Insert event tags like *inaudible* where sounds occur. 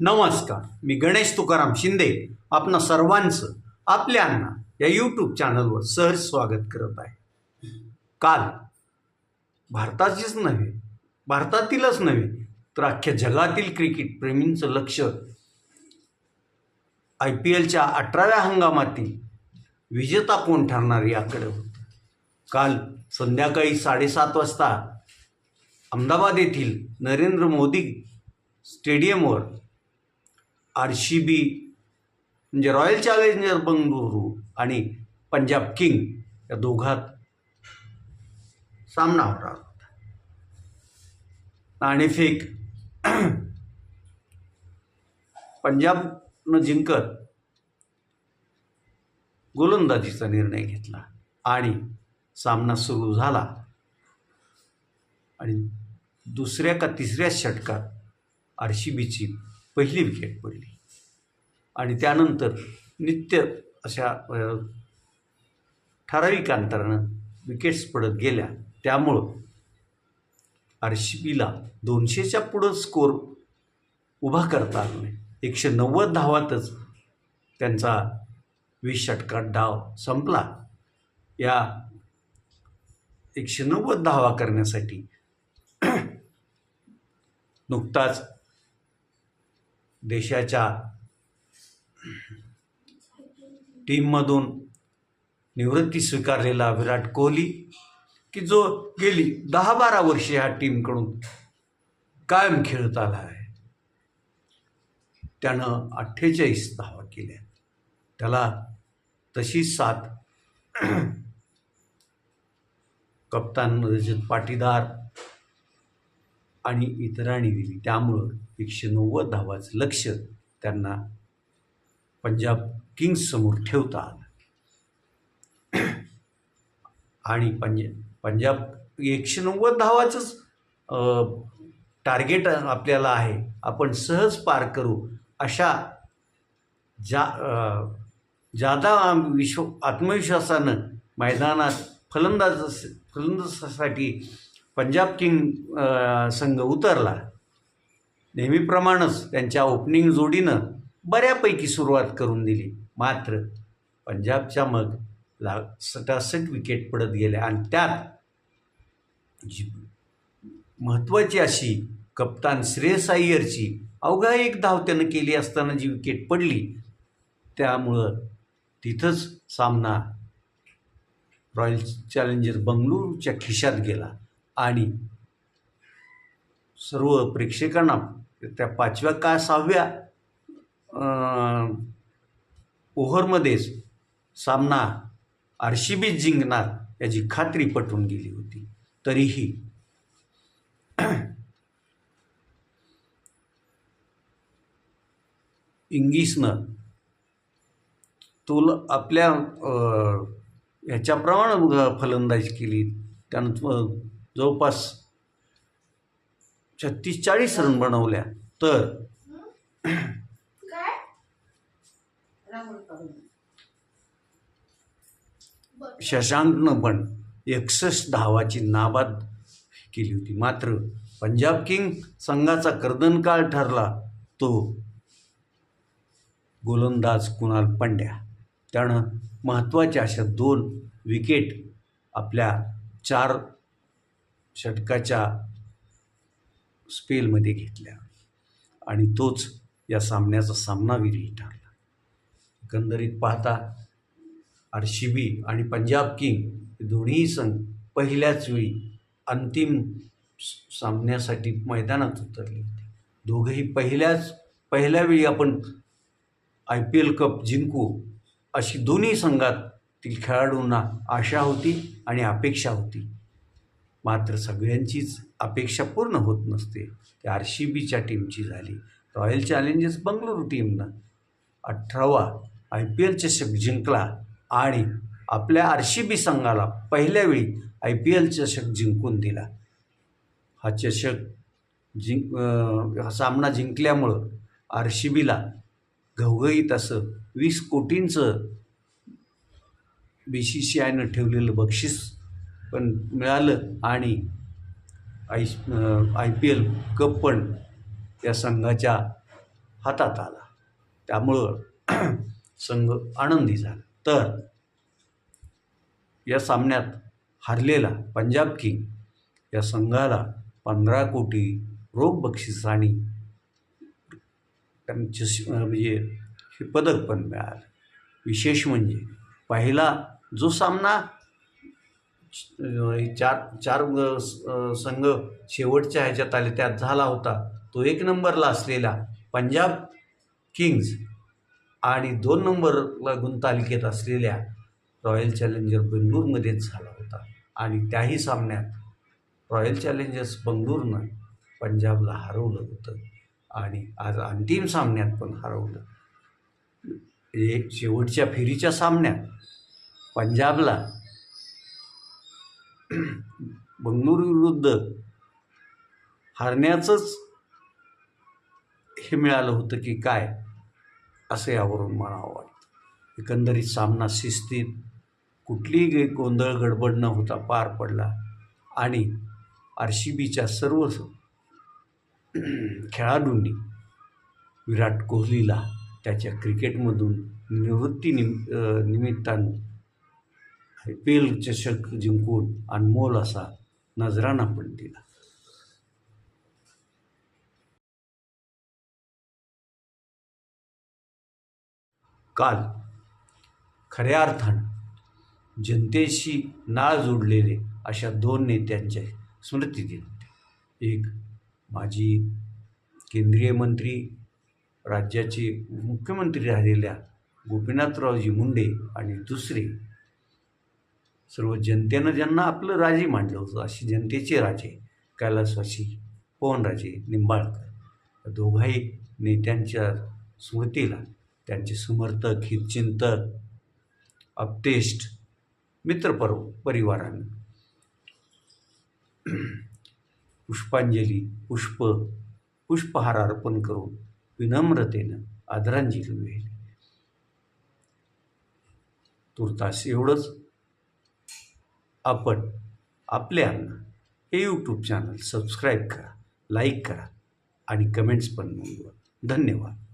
नमस्कार. मी गणेश तुकाराम शिंदे. आपणा सर्वांचं आपल्यांना या यूट्यूब चॅनलवर सहज स्वागत करत आहे. काल भारताचीच नव्हे भारतातीलच नव्हे तर अख्ख्या जगातील क्रिकेट प्रेमींचं लक्ष आय पी एलच्या अठराव्या हंगामातील विजेता कोण ठरणार याकडे होतं. काल संध्याकाळी साडेसात वाजता अहमदाबाद येथील नरेंद्र मोदी स्टेडियमवर आर सी बी म्हणजे रॉयल चॅलेंजर बंगळुरू आणि पंजाब किंग या दोघात सामना होणार होता. नाणेफेक पंजाबनं जिंकत गोलंदाजीचा निर्णय घेतला आणि सामना सुरू झाला. आणि दुसऱ्या का तिसऱ्या षटकात आर सी बीची पहिली विकेट पडली. आणि त्यानंतर नित्य अशा ठराविक अंतरानं विकेट्स पडत गेल्या. त्यामुळं आर सी बीला दोनशेच्या पुढं स्कोर उभा करता आला नाही. एकशे नव्वद धावातच त्यांचा वीस षटकात डाव संपला. या एकशे नव्वद धावा करण्यासाठी नुकताच देशाच्या टीममधून निवृत्ती स्वीकारलेला विराट कोहली की जो गेली दहा बारा वर्षे ह्या टीमकडून कायम खेळत आला आहे. त्यानं अठ्ठेचाळीस धावा केल्या. त्याला तशी साथ *clears throat* कप्तान रजत पाटीदार आणि इतरांनी दिली. त्यामुळं एकशे नव्वद धावाचं लक्ष त्यांना पंजाब किंग्ससमोर ठेवता आणि पंज पंजाब एकशे नव्वद धावाचंच टार्गेट आपल्याला आहे. आपण सहज पार करू अशा जा जादा विश्व आत्मविश्वासानं मैदानात फलंदाज फलंदाजासाठी पंजाब किंग संघ उतरला. नेहमीप्रमाणेच त्यांच्या ओपनिंग जोडीनं बऱ्यापैकी सुरुवात करून दिली. मात्र पंजाबच्या मग ला सटासट विकेट पडत गेल्या आणि त्यात जी महत्त्वाची अशी कप्तान श्रेयस अय्यरची अवघा एक धाव त्यानं केली असताना जी विकेट पडली त्यामुळं तिथंच सामना रॉयल चॅलेंजर बंगळुरूच्या खिशात गेला आणि सर्व प्रेक्षकांना त्या पाचव्या का सहाव्या ओव्हरमध्येच सामना आरशीबी जिंकणार याची खात्री पटून गेली होती. तरीही इंगिसनं तोल आपल्या ह्याच्याप्रमाणे फलंदाजी केली. त्यानं जवळपास छत्तीस चाळीस रन बनवल्या. तर शशांकनं पण एकसष्ट धावाची नाबाद केली होती. मात्र पंजाब किंग संघाचा कर्दनकाळ ठरला तो गोलंदाज कुणाल पंड्या. त्यानं महत्त्वाच्या अशा दोन विकेट आपल्या चार षटकाच्या स्पेलमध्ये घेतल्या आणि तोच या सामन्याचा सामनावीरही ठरला. एकंदरीत पाहता आर सी बी आणि पंजाब किंग हे दोन्ही संघ पहिल्याच वेळी अंतिम सामन्यासाठी मैदानात उतरले होते. दोघंही पहिल्याच पहिल्या वेळी आपण आय पी एल कप जिंकू अशी दोन्ही संघातील खेळाडूंना आशा होती आणि अपेक्षा होती. मात्र सगळ्यांचीच अपेक्षा पूर्ण होत नसते. ते आर सी बीच्या टीमची झाली. रॉयल चॅलेंजर्स बंगळुरू टीमनं अठरावा आय पी एल चषक जिंकला आणि आपल्या आर सी बी संघाला पहिल्या वेळी आय पी एल चषक जिंकून दिला. हा चषक जिंक हा सामना जिंकल्यामुळं आर सी बीला घवघईत असं वीस कोटींचं बी सी सी आयनं ठेवलेलं बक्षीस पण मिळालं आणि I I P L cup पण या संघाच्या हातात आला. त्यामुळं संघ आनंदी झाला. तर या सामन्यात हरलेला पंजाब किंग या संघाला पंधरा कोटी रोख बक्षीस आणि त्यांचे म्हणजे हे पदक पण मिळालं. विशेष म्हणजे पहिला जो सामना चार चार संघ शेवटच्या ह्याच्यात आले त्यात झाला होता तो एक नंबरला असलेला पंजाब किंग्ज आणि दोन नंबरला गुणतालिकेत असलेल्या रॉयल चॅलेंजर बेंगळूरमध्येच झाला होता. आणि त्याही सामन्यात रॉयल चॅलेंजर्स बंगळूरनं पंजाबला हरवलं होतं. आणि आज अंतिम सामन्यात पण हरवलं. एक शेवटच्या फेरीच्या सामन्यात पंजाबला बंगळुरू विरुद्ध हारण्याचंच हे मिळालं होतं की काय? असं यावरून म्हणावं वाटतं. एकंदरीत सामना शिस्तीत कुठलीही गोंधळ गडबड न होता पार पडला आणि आर सी बीच्या सर्व *clears throat* खेळाडूंनी विराट कोहलीला त्याच्या क्रिकेटमधून निवृत्ती निम अं, निमित्तानं आय पी एल चषक जिंकून अनमोल असा नजराणा पण दिला. काल खऱ्या अर्थानं जनतेशी नाळ जोडलेले अशा दोन नेत्यांच्या स्मृती दिन होते. एक माजी केंद्रीय मंत्री राज्याचे मुख्यमंत्री राहिलेल्या गोपीनाथरावजी मुंडे आणि दुसरे सर्व जनतेनं ज्यांना आपलं राजे मांडलं होतं अशी जनतेचे राजे कैलासवासी पवनराजे निंबाळकर दोघाही नेत्यांच्या स्मृतीला त्यांचे समर्थक हितचिंतक अपतेष्ट मित्रपर परिवारानं. पुष्पांजली पुष्प पुष्पहार अर्पण करून विनम्रतेनं आदरांजली वाहिली तुर्तास एवढंच. आपण आपल्यांना हे यूट्यूब चॅनल सबस्क्राईब करा लाईक करा आणि कमेंट्स पण नोंदवा. धन्यवाद.